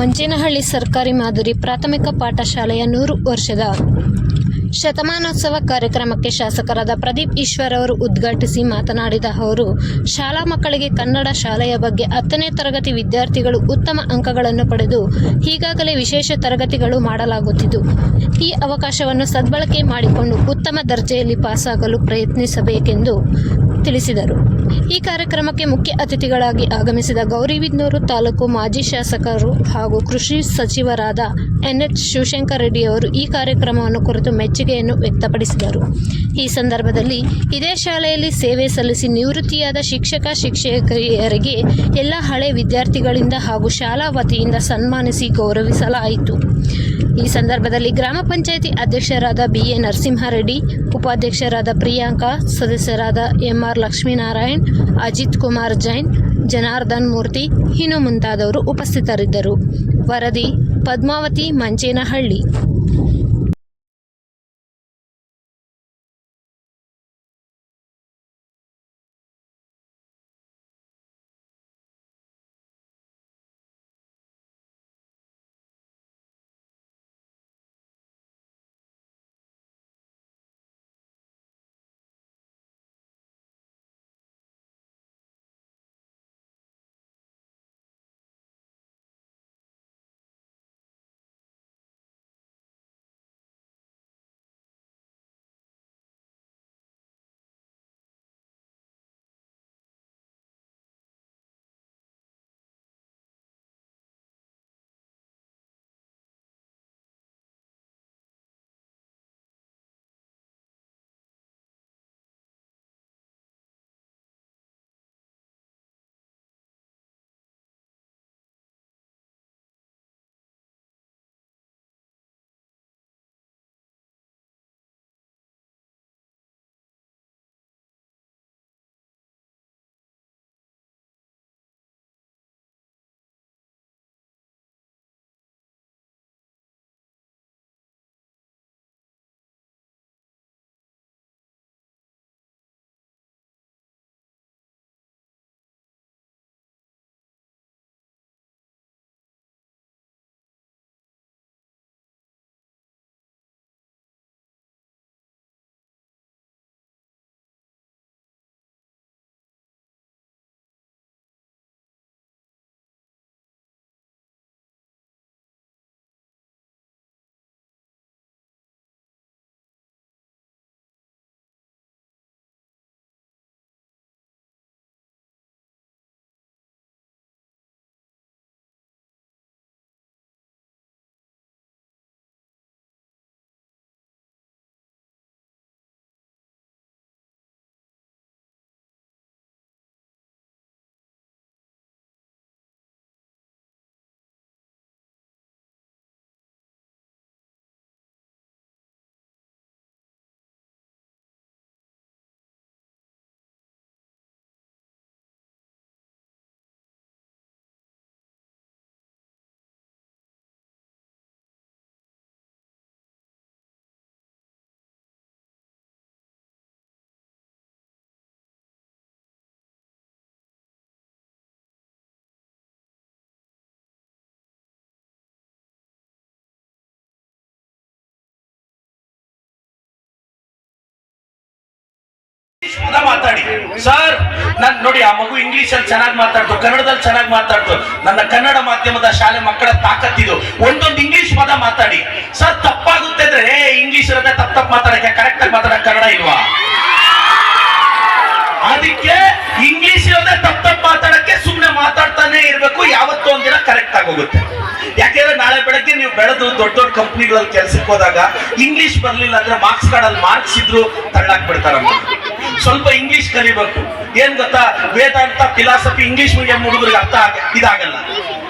ಮಂಚೇನಹಳ್ಳಿ ಸರ್ಕಾರಿ ಮಾದರಿ ಪ್ರಾಥಮಿಕ ಪಾಠಶಾಲೆಯ ನೂರು ವರ್ಷದ ಶತಮಾನೋತ್ಸವ ಕಾರ್ಯಕ್ರಮಕ್ಕೆ ಶಾಸಕರಾದ ಪ್ರದೀಪ್ ಈಶ್ವರ್ ಅವರು ಉದ್ಘಾಟಿಸಿ ಮಾತನಾಡಿದ ಅವರು, ಶಾಲಾ ಮಕ್ಕಳಿಗೆ ಕನ್ನಡ ಶಾಲೆಯ ಬಗ್ಗೆ ಹತ್ತನೇ ತರಗತಿ ವಿದ್ಯಾರ್ಥಿಗಳು ಉತ್ತಮ ಅಂಕಗಳನ್ನು ಪಡೆದು ಈಗಾಗಲೇ ವಿಶೇಷ ತರಗತಿಗಳು ಮಾಡಲಾಗುತ್ತಿದ್ದು, ಈ ಅವಕಾಶವನ್ನು ಸದ್ಬಳಕೆ ಮಾಡಿಕೊಂಡು ಉತ್ತಮ ದರ್ಜೆಯಲ್ಲಿ ಪಾಸಾಗಲು ಪ್ರಯತ್ನಿಸಬೇಕೆಂದು ತಿಳಿಸಿದರು. ಈ ಕಾರ್ಯಕ್ರಮಕ್ಕೆ ಮುಖ್ಯ ಅತಿಥಿಗಳಾಗಿ ಆಗಮಿಸಿದ ಗೌರಿಬಿದ್ನೂರು ತಾಲೂಕು ಮಾಜಿ ಶಾಸಕರು ಹಾಗೂ ಕೃಷಿ ಸಚಿವರಾದ ಎನ್ಎಚ್ ಶಿವಶಂಕರ್ ರೆಡ್ಡಿ ಅವರು ಈ ಕಾರ್ಯಕ್ರಮವನ್ನು ಕುರಿತು ಮೆಚ್ಚುಗೆಯನ್ನು ವ್ಯಕ್ತಪಡಿಸಿದರು. ಈ ಸಂದರ್ಭದಲ್ಲಿ ಇದೇ ಶಾಲೆಯಲ್ಲಿ ಸೇವೆ ಸಲ್ಲಿಸಿ ನಿವೃತ್ತಿಯಾದ ಶಿಕ್ಷಕ, ಶಿಕ್ಷಕಿಯರಿಗೆ ಎಲ್ಲ ಹಳೆ ವಿದ್ಯಾರ್ಥಿಗಳಿಂದ ಹಾಗೂ ಶಾಲಾ ವತಿಯಿಂದ ಸನ್ಮಾನಿಸಿ ಗೌರವಿಸಲಾಯಿತು. ಈ ಸಂದರ್ಭದಲ್ಲಿ ಗ್ರಾಮ ಪಂಚಾಯಿತಿ ಅಧ್ಯಕ್ಷರಾದ ಬಿ ಎ ನರಸಿಂಹಾರೆಡ್ಡಿ, ಉಪಾಧ್ಯಕ್ಷರಾದ ಪ್ರಿಯಾಂಕಾ, ಸದಸ್ಯರಾದ ಎಂಆರ್ ಲಕ್ಷ್ಮೀನಾರಾಯಣ್ ಅಜಿತ್ ಕುಮಾರ್ ಜೈನ್ ಜನಾರ್ದನ್ ಮೂರ್ತಿ ಇನ್ನು ಮುಂತಾದವರು ಉಪಸ್ಥಿತರಿದ್ದರು. ವರದಿ ಪದ್ಮಾವತಿ ಮಂಚೇನಹಳ್ಳಿ ಮಾತಾಡಿ. ಸರ್ ನನ್ ನೋಡಿ, ಆ ಮಗು ಇಂಗ್ಲಿಷ್ ಅಲ್ಲಿ ಚೆನ್ನಾಗಿ ಮಾತಾಡ್ತು, ಕನ್ನಡದಲ್ಲಿ ಚೆನ್ನಾಗಿ ಮಾತಾಡ್ತು. ನನ್ನ ಕನ್ನಡ ಮಾಧ್ಯಮದ ಶಾಲೆ ಮಕ್ಕಳ ತಾಕತ್ತಿದು ಒಂದೊಂದು ಇಂಗ್ಲಿಷ್ ಪದ ಮಾತಾಡಿ. ಸರ್ ತಪ್ಪಾಗುತ್ತೆ ಅಂದ್ರೆ, ಏ ಇಂಗ್ಲಿಷ್ ಇರುತ್ತೆ ತಪ್ಪ ತಪ್ಪು ಮಾತಾಡಕ್ಕೆ ಕರೆಕ್ಟ್ ಆಗಿ ಮಾತಾಡಕ್ ಕನ್ನಡ ಇಲ್ವಾ? ಅದಕ್ಕೆ ಇಂಗ್ಲಿಷ್ ಇರೋದೇ ತಪ್ಪ ತಪ್ಪು ಮಾತಾಡಕ್ಕೆ ಸುಮ್ನೆ ಮಾತಾಡ್ತಾನೆ ಇರ್ಬೇಕು, ಯಾವತ್ತೋ ಒಂದಿನ ಕರೆಕ್ಟ್ ಆಗೋಗುತ್ತೆ ಯಾಕೆಂದ್ರೆ ನಾಳೆ ಬೆಳಗ್ಗೆ ನೀವು ಬೆಳೆದು ದೊಡ್ಡ ದೊಡ್ಡ ಕಂಪ್ನಿಗಳಲ್ಲಿ ಕೆಲ್ಸಕ್ಕೆ ಹೋದಾಗ ಇಂಗ್ಲಿಷ್ ಬರ್ಲಿಲ್ಲ ಅಂದ್ರೆ ಮಾರ್ಕ್ಸ್ ಕಾರ್ಡಲ್ಲಿ ಮಾರ್ಕ್ಸ್ ಇದ್ರು ತಳ್ಳಾಕ್ ಬಿಡ್ತಾರಮ್ಮ ಸ್ವಲ್ಪ ಇಂಗ್ಲಿಷ್ ಕಲಿಬೇಕು. ಏನ್ ಗೊತ್ತಾ? ವೇದಾಂತ ಫಿಲಾಸಫಿ ಇಂಗ್ಲಿಷ್ ಮೀಡಿಯಂ ಹುಡುಗರಿಗೆ ಅರ್ಥ ಇದಾಗಲ್ಲ.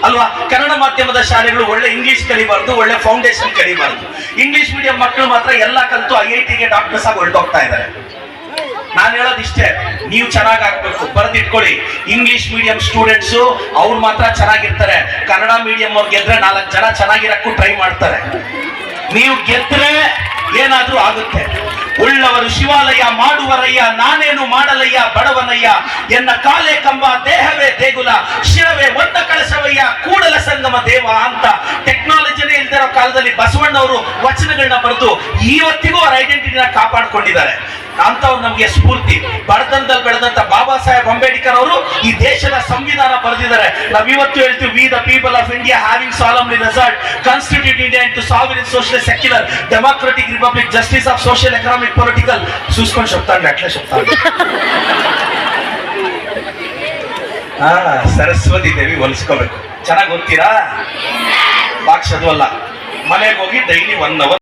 ಅಲ್ವಾ? ಕನ್ನಡ ಮಾಧ್ಯಮದ ಶಾಲೆಗಳು ಒಳ್ಳೆ ಇಂಗ್ಲಿಷ್ ಕಲಿಬಾರ್ದು, ಒಳ್ಳೆ ಫೌಂಡೇಶನ್ ಕಲಿಬಾರ್ದು. ಇಂಗ್ಲಿಷ್ ಮೀಡಿಯಂ ಮಕ್ಕಳು ಮಾತ್ರ ಎಲ್ಲ ಕಲಿತು ಐ ಐ ಟಿಗೆ ಡಾಕ್ಟರ್ಸ್ ಆಗಿ ಹೊರಟೋಗ್ತಾ ಇದ್ದಾರೆ. ನಾನು ಹೇಳೋದಿಷ್ಟೇ ನೀವು ಚೆನ್ನಾಗಿ ಆಗ್ಬೇಕು ಬರೆದಿಟ್ಕೊಳ್ಳಿ. ಇಂಗ್ಲಿಷ್ ಮೀಡಿಯಂ ಸ್ಟೂಡೆಂಟ್ಸು ಅವ್ರು ಮಾತ್ರ ಚೆನ್ನಾಗಿರ್ತಾರೆ. ಕನ್ನಡ ಮೀಡಿಯಂ ಅವ್ರು ಗೆದ್ರೆ ನಾಲ್ಕು ಜನ ಚೆನ್ನಾಗಿರಕ್ಕೂ ಟ್ರೈ ಮಾಡ್ತಾರೆ. ನೀವು ಗೆದ್ರೆ ಏನಾದರೂ ಆಗುತ್ತೆ. ಶಿವಾಲಯ ಮಾಡುವರಯ್ಯ, ನಾನೇನು ಮಾಡಲಯ್ಯ, ಬಡವನಯ್ಯ, ಎನ್ನ ಕಾಲೇ ಕಂಬ, ದೇಹವೇ ದೇಗುಲ, ಶಿರವೇ ಒಂದ ಕಳಸವಯ್ಯ, ಕೂಡಲ ಸಂಗಮ ದೇವ ಅಂತ ಟೆಕ್ನಾಲಜಿನೇ ಇಲ್ದಿರೋ ಕಾಲದಲ್ಲಿ ಬಸವಣ್ಣವರು ವಚನಗಳನ್ನ ಬರೆದು ಇವತ್ತಿಗೂ ಅವರ ಐಡೆಂಟಿಟಿನ ಕಾಪಾಡ್ಕೊಂಡಿದ್ದಾರೆ. ಅಂತವ್ರು ನಮಗೆ ಸ್ಫೂರ್ತಿ ಬಡತನದಲ್ಲಿ ಬೆಳೆದಂತ ಬಾಬಾ ಸಾಹೇಬ್ ಅಂಬೇಡ್ಕರ್ ಅವರು ಈ ದೇಶದ ಸಂವಿಧಾನ ಬರೆದಿದ್ದಾರೆ ನಾವ್ ಇವತ್ತು ಹೇಳ್ತೀವಿ we the people of India having solemnly resolved constitute India into sovereign social secular democratic republic justice of social economic political చూసుకొని చెప్తాను అట్లే చెప్తాను ಹಾ ಸರಸ್ವತಿ ದೇವಿ ಹೊಲಿಸ್ಕೋಬೇಕು ಚೆನ್ನಾಗಿ ಓದ್ತೀರಾ ಬಾಕ್ ಚದವಲ್ಲ ಮನೆಗೆ ಹೋಗಿ ಡೈಲಿ ಒನ್ ಅವರ್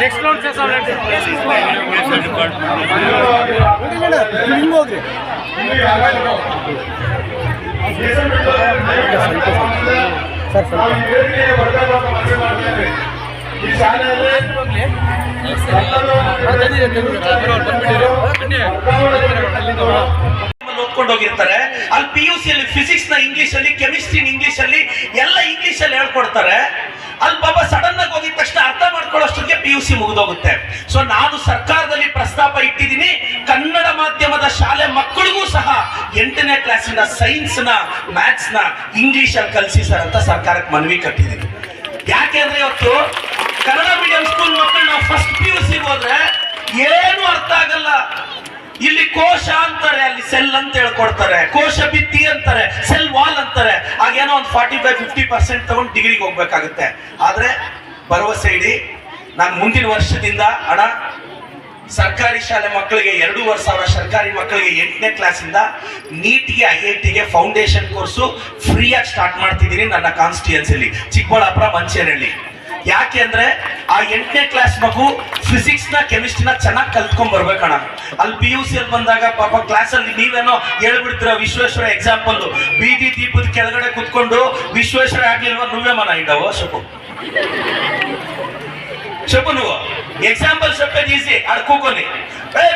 ನೆಕ್ಸ್ಟ್ ಹೋಗ್ರಿ ಸರ್ ಓದ್ಕೊಂಡು ಹೋಗಿರ್ತಾರೆ ಅಲ್ಲಿ ಪಿ ಯು ಸಿ ಅಲ್ಲಿ ಫಿಸಿಕ್ಸ್ನ ಇಂಗ್ಲಿಷ್ ಅಲ್ಲಿ ಕೆಮಿಸ್ಟ್ರಿ ಇಂಗ್ಲಿಷ್ ಅಲ್ಲಿ ಎಲ್ಲ ಇಂಗ್ಲಿಷ್ ಅಲ್ಲಿ ಹೇಳ್ಕೊಡ್ತಾರೆ. ಅಲ್ಲಿ ಪಾಪ ಸಡನ್ ಆಗಿ ಹೋಗಿದ ತಕ್ಷಣ ಅರ್ಥ ಮಾಡ್ಕೊಳ್ಳೋಷ್ಟೊತ್ತಿಗೆ ಪಿ ಯು ಸಿ ಮುಗಿದೋಗುತ್ತೆ. ಸೊ ನಾನು ಸರ್ಕಾರದಲ್ಲಿ ಪ್ರಸ್ತಾಪ ಇಟ್ಟಿದ್ದೀನಿ. ಕನ್ನಡ ಮಾಧ್ಯಮದ ಶಾಲೆ ಮಕ್ಕಳಿಗೂ ಸಹ ಎಂಟನೇ ಕ್ಲಾಸಿನ ಸೈನ್ಸ್ನ ಮ್ಯಾಥ್ಸ್ ಕಲಿಸಿ ಸರ್ ಅಂತ ಸರ್ಕಾರಕ್ಕೆ ಮನವಿ ಕಟ್ಟಿದ್ದೀನಿ. ಯಾಕೆ ಅಂದ್ರೆ ಇವತ್ತು ಕನ್ನಡ ಮೀಡಿಯಂ ಸ್ಕೂಲ್ ಮಕ್ಕಳು ನಾವು ಫಸ್ಟ್ ಪಿ ಯು ಸಿ ಹೋದ್ರೆ ಏನು ಅರ್ಥ ಆಗಲ್ಲ. ಇಲ್ಲಿ ಕೋಶ ಅಂತಾರೆ, ಅಲ್ಲಿ ಸೆಲ್ ಅಂತ ಹೇಳ್ಕೊಡ್ತಾರೆ. ಕೋಶ ಭಿತ್ತಿ ಅಂತಾರೆ ಸೆಲ್ ವಾಲ್ ಅಂತಾರೆ. ಹಾಗೇನೋ ಒಂದು ಫಾರ್ಟಿ ಫೈವ್ ಫಿಫ್ಟಿ ಪರ್ಸೆಂಟ್ ತಗೊಂಡು ಡಿಗ್ರಿಗೆ ಹೋಗ್ಬೇಕಾಗುತ್ತೆ. ಆದ್ರೆ, ಭರವಸೆ ಇಡಿ. ನಾನು ಮುಂದಿನ ವರ್ಷದಿಂದ ಹಣ ಸರ್ಕಾರಿ ಶಾಲೆ ಮಕ್ಕಳಿಗೆ ಎರಡೂವರೆ ಸಾವಿರ ಸರ್ಕಾರಿ ಮಕ್ಕಳಿಗೆ ಎಂಟನೇ ಕ್ಲಾಸಿಂದ ನೀಟ್ಗೆ, ಐ ಐ ಟಿಗೆ ಫೌಂಡೇಶನ್ ಕೋರ್ಸು ಫ್ರೀಯಾಗಿ ಸ್ಟಾರ್ಟ್ ಮಾಡ್ತಿದ್ದೀನಿ ನನ್ನ ಕಾನ್ಸ್ಟಿಟ್ಯೂನ್ಸಿಲಿ ಚಿಕ್ಕಬಳ್ಳಾಪುರ ಮಂಚೇನಹಳ್ಳಿ ಯಾಕೆ ಅಂದ್ರೆ ಆ ಎಂಟನೇ ಕ್ಲಾಸ್ ಮಗು ಫಿಸಿಕ್ಸ್ನ ಕೆಮಿಸ್ಟ್ರಿನ ಚೆನ್ನಾಗಿ ಕಲ್ತ್ಕೊಂಡ್ ಬರ್ಬೇಕಣ್ಣ ಅಲ್ಲಿ ಪಿ ಯು ಸಿ ಅಲ್ಲಿ ಬಂದಾಗ ಪಾಪ ಕ್ಲಾಸ್ ಅಲ್ಲಿ ನೀವೇನೋ ಹೇಳ್ಬಿಡ್ತೀರ ವಿಶ್ವೇಶ್ವರ ಎಕ್ಸಾಂಪಲ್ ಬೀದಿ ದೀಪದ ಕೆಳಗಡೆ ಕುತ್ಕೊಂಡು ವಿಶ್ವೇಶ್ವರ ಆಗ್ಲಿಲ್ವ ನುವೇ ಮನ ಇದ್ದಾವ ಶಪು ಶಪು ನೀವು ಎಕ್ಸಾಂಪಲ್ ಶಪೇದ್ ಈಸಿ ಅಡ್ಕೋಕೊನಿ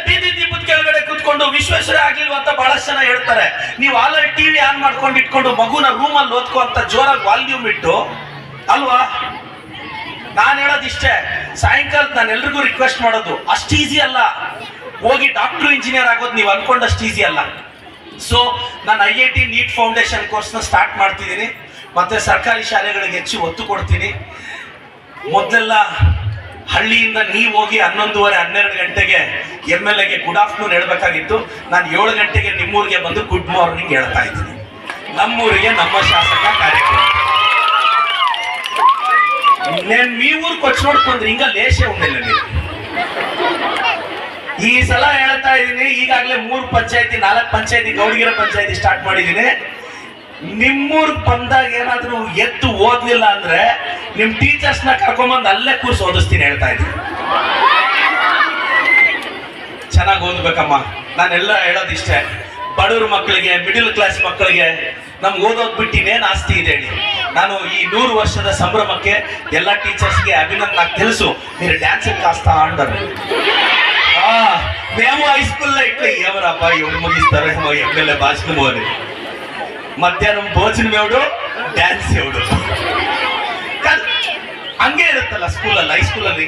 ಬೀದಿ ದೀಪದ ಕೆಳಗಡೆ ಕುತ್ಕೊಂಡು ವಿಶ್ವೇಶ್ವರ ಆಗ್ಲಿಲ್ವ ಅಂತ ಬಹಳಷ್ಟು ಜನ ಹೇಳ್ತಾರೆ. ನೀವು ಆಲ್ರೆಡಿ ಟಿವಿ ಆನ್ ಮಾಡ್ಕೊಂಡು ಇಟ್ಕೊಂಡು ಮಗುನ ರೂಮಲ್ಲಿ ಓದ್ಕೋ ಅಂತ ಜೋರಾಗಿ ವಾಲ್ಯೂಮ್ ಇಟ್ಟು, ಅಲ್ವಾ? ನಾನು ಹೇಳೋದು ಇಷ್ಟೇ, ಸಾಯಂಕಾಲ ನಾನು ಎಲ್ರಿಗೂ ರಿಕ್ವೆಸ್ಟ್ ಮಾಡೋದು, ಅಷ್ಟು ಈಸಿ ಅಲ್ಲ. ಹೋಗಿ ಡಾಕ್ಟರ್ ಇಂಜಿನಿಯರ್ ಆಗೋದು ನೀವು ಅನ್ಕೊಂಡಷ್ಟು ಈಸಿ ಅಲ್ಲ. ಸೊ ನಾನು I I T NEET foundation ಕೋರ್ಸ್ನ ಸ್ಟಾರ್ಟ್ ಮಾಡ್ತಿದ್ದೀನಿ. ಮತ್ತೆ ಸರ್ಕಾರಿ ಶಾಲೆಗಳಿಗೆ ಹೆಚ್ಚು ಒತ್ತು ಕೊಡ್ತೀನಿ. ಮೊದಲೆಲ್ಲ ಹಳ್ಳಿಯಿಂದ ನೀವು ಹೋಗಿ ಹನ್ನೊಂದುವರೆ, ಹನ್ನೆರಡು ಗಂಟೆಗೆ ಎಂ ಎಲ್ ಎಗೆ ಗುಡ್ ಆಫ್ಟರ್ನೂನ್ ಹೇಳಬೇಕಾಗಿತ್ತು. ನಾನು ಏಳು ಗಂಟೆಗೆ ನಿಮ್ಮೂರಿಗೆ ಬಂದು ಗುಡ್ ಮಾರ್ನಿಂಗ್ ಹೇಳ್ತಾ ಇದ್ದೀನಿ. ನಮ್ಮೂರಿಗೆ ನಮ್ಮ ಶಾಸಕ ಕಾರ್ಯಕ್ರಮ. నేను ಮೀ ಊರ್ వచ్చి ನೋಡ್ಕೊಂಡ್ರಿ ಹಿಂಗ ಲೇಷೆ ಉಂಡಿಲ್ಲ ನೀವು. ಈ ಸಲ ಹೇಳ್ತಾ ಇದ್ದೀನಿ ಈಗಾಗಲೇ ಮೂರು ಪಂಚಾಯತಿ, ನಾಲ್ಕು ಪಂಚಾಯತಿ, ಗೌಡಗಿರ ಪಂಚಾಯತಿ ಸ್ಟಾರ್ಟ್ ಮಾಡಿದ್ದೀನಿ ನಿಮ್ಮೂರ್ ಬಂದಾಗ ಏನಾದ್ರೂ ಎದ್ದು ಓದ್ಲಿಲ್ಲ ಅಂದ್ರೆ ನಿಮ್ಮ ಟೀಚರ್ಸ್ನ ನ ಕರ್ಕೊಂಬಂದು ಅಲ್ಲೇ ಕೂರ್ಸ್ ಓದಿಸ್ತೀನಿ ಹೇಳ್ತಾ ಇದ್ದೀನಿ ಚೆನ್ನಾಗಿ ಓದ್ಬೇಕಮ್ಮ. ನಾನೆಲ್ಲ ಹೇಳೋದಿಷ್ಟೇ ಬಡವ್ರ ಮಕ್ಕಳಿಗೆ ಮಿಡಿಲ್ ಕ್ಲಾಸ್ ಮಕ್ಕಳಿಗೆ ನಮ್ಗೆ ಓದೋದ್ಬಿಟ್ಟು ಇನ್ನೇನು ಆಸ್ತಿ ಇದೆ ಹೇಳಿ. ನಾನು ಈ ನೂರು ವರ್ಷದ ಸಂಭ್ರಮಕ್ಕೆ ಎಲ್ಲ ಟೀಚರ್ಸ್ಗೆ అభినందన నాకు తెలుసు మీరు డాన్స్ కాస్త ఆడారు ఆ, మేము హై స్కూల్లో ఇట్లా ఎవరబ్బా ఎవరు ముగిస్తారో ఏమో ఎమ్మెల్యే భాషను అని మధ్యాహ్నం భోజనం ఎవడు ಡ್ಯಾನ್ಸ್ ఎవడు ಕಾದ್- ಹಂಗೆ ಇರುತ್ತಲ್ಲ ಸ್ಕೂಲಲ್ಲಿ ಹೈ ಸ್ಕೂಲಲ್ಲಿ